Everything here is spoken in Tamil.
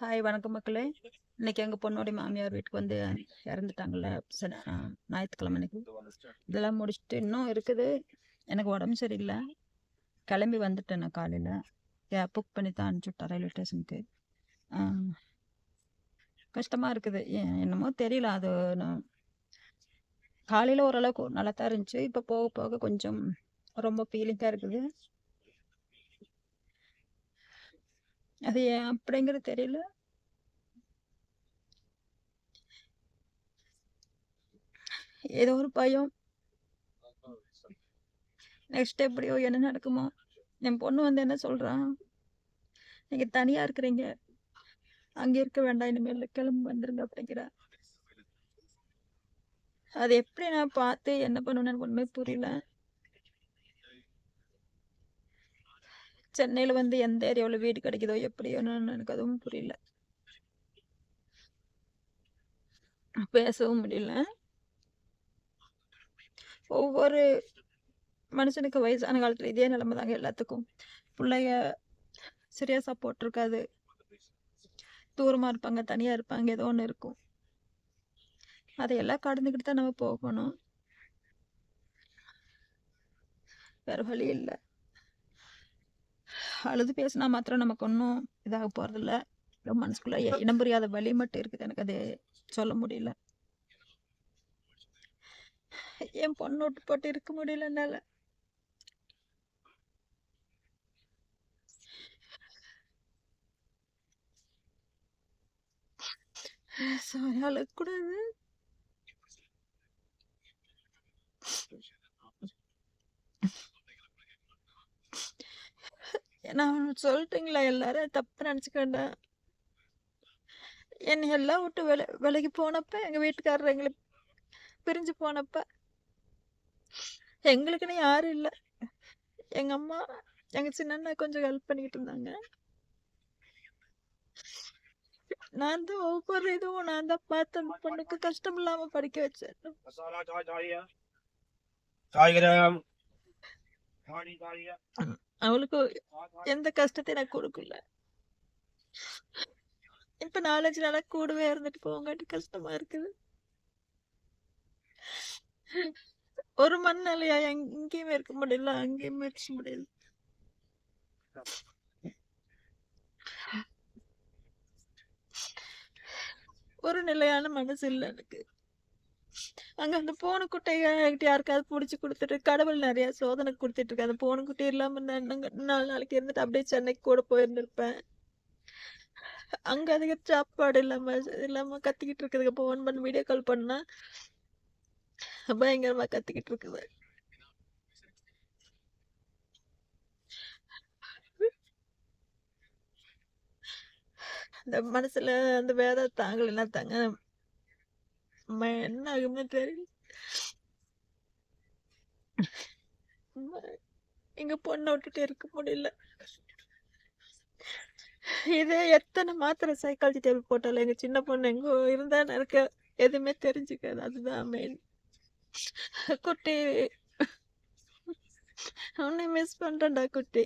ஹாய் வணக்கம் மக்களே. இன்னைக்கு எங்கள் பொண்ணோடைய மாமியார் வீட்டுக்கு வந்து இறந்துட்டாங்கல்ல. சரி ஞாயிற்றுக்கிழமை அன்னைக்கு. இதெல்லாம் முடிச்சுட்டு இன்னும் இருக்குது. எனக்கு உடம்பு சரியில்லை. கிளம்பி வந்துட்டேன் நான் காலையில். கேப் புக் பண்ணி தான் அனுப்பிச்சி விட்டேன் ரயில்வே ஸ்டேஷனுக்கு கஷ்டமாக இருக்குது. என்னமோ தெரியல. அது நான் காலையில் ஓரளவுக்கு நல்லா தான் இருந்துச்சு. இப்போ போக போக கொஞ்சம் ரொம்ப ஃபீலிங்காக இருக்குது. அது ஏன் அப்படிங்கிறது தெரியல ஏதோ ஒரு பயம் நெக்ஸ்ட் எப்படியோ என்ன நடக்குமோ என் பொண்ணு வந்து என்ன சொல்றான் நீங்க தனியா இருக்கிறீங்க அங்க இருக்க வேண்டாம் இனிமேல் கிளம்பி வந்துருங்க அப்படிங்கிற அது எப்படி நான் பார்த்து என்ன பண்ணுவேன்னு எனக்கு ஒண்ணுமே புரியல சென்னையில் வந்து எந்த ஏரியாவில் வீடு கிடைக்குதோ எப்படியோன்னு எனக்கு அதுவும் புரியல. பேசவும் முடியல. ஒவ்வொரு மனுஷனுக்கு வயசான காலத்தில் இதே நிலைமை தாங்க எல்லாத்துக்கும். பிள்ளைங்க சரியாக சப்போர்ட் இருக்காது. தூரமாக இருப்பாங்க தனியாக இருப்பாங்க ஏதோ ஒன்று இருக்கும். அதையெல்லாம் கடந்துக்கிட்டு தான் நம்ம போகணும். வேறு வழி இல்லை. அழுது பேசினா மாத்திரம் நமக்கு ஒன்றும் இதாக போகிறதில்ல ரொம்ப மனசுக்குள்ளே இடம் இனம் புரியாத வழி மட்டும் இருக்குது. எனக்கு அது சொல்ல முடியல. என் பொண்ணு விட்டு போட்டு இருக்க முடியல என்னால். சாரி அழக்கூடாது நான் சொல்லிட்டுங்களா எல்லாரும்? தப்பு நினச்சிக்கிட்டேன் என்னை எல்லாம் விட்டு வில விலைக்கு போனப்ப எங்கள் வீட்டுக்காரர் எங்களை பிரிஞ்சு போனப்ப எங்களுக்குன்னு யாரும் இல்லை. எங்கள் அம்மா எங்கள் சின்னண்ணா கொஞ்சம் ஹெல்ப் பண்ணிக்கிட்டு இருந்தாங்க. நான் தான் ஒவ்வொரு இதுவும் நான் தான் பார்த்தேன் அந்த பொண்ணுக்கு கஷ்டம் இல்லாம படிக்க வச்சேன். அவளுக்கு எந்த கஷ்டத்தையும் நான் கொடுக்கல. இப்ப நாலஞ்சு நாளா கூடவே இருந்துட்டு போங்காட்டி கஷ்டமா இருக்குது. ஒரு மணி நாளையா எங்கேயுமே இருக்க முடியல அங்கேயுமே இருக்க முடியல. ஒரு நிலையான மனசு இல்லை எனக்கு. அங்க அந்த பூனை குட்டைய யாருக்காவது பிடிச்சி கொடுத்துட்டு கடவுள் நிறைய சோதனை கொடுத்துட்டு இருக்கு அந்த பூனை குட்டி இல்லாம நான் நாலு நாளைக்கு இருந்துட்டு அப்படியே சென்னைக்கு கூட போயிருந்திருப்பேன். அங்க அதிக சாப்பாடு இல்லாம இல்லாமல் இல்லாம கத்திக்கிட்டு இருக்குதுக்கு போன் பண்ணி வீடியோ கால் பண்ணா பயங்கரமா கத்திக்கிட்டு இருக்குது. அந்த மனசுல அந்த வேதனை தாங்கலைன்னா தாங்க என்ன ஆகும்னு தெரியல எங்க பொண்ணை விட்டுட்டு இருக்க முடியல இதே எத்தனை மாத்திரை சைக்காலஜி டேபிள் போட்டாலும் எங்க சின்ன பொண்ணு எங்க இருந்தா இருக்க எதுவுமே தெரிஞ்சுக்காது அதுதான் மெயின் குட்டி உன்னை மிஸ் பண்றேன்டா குட்டி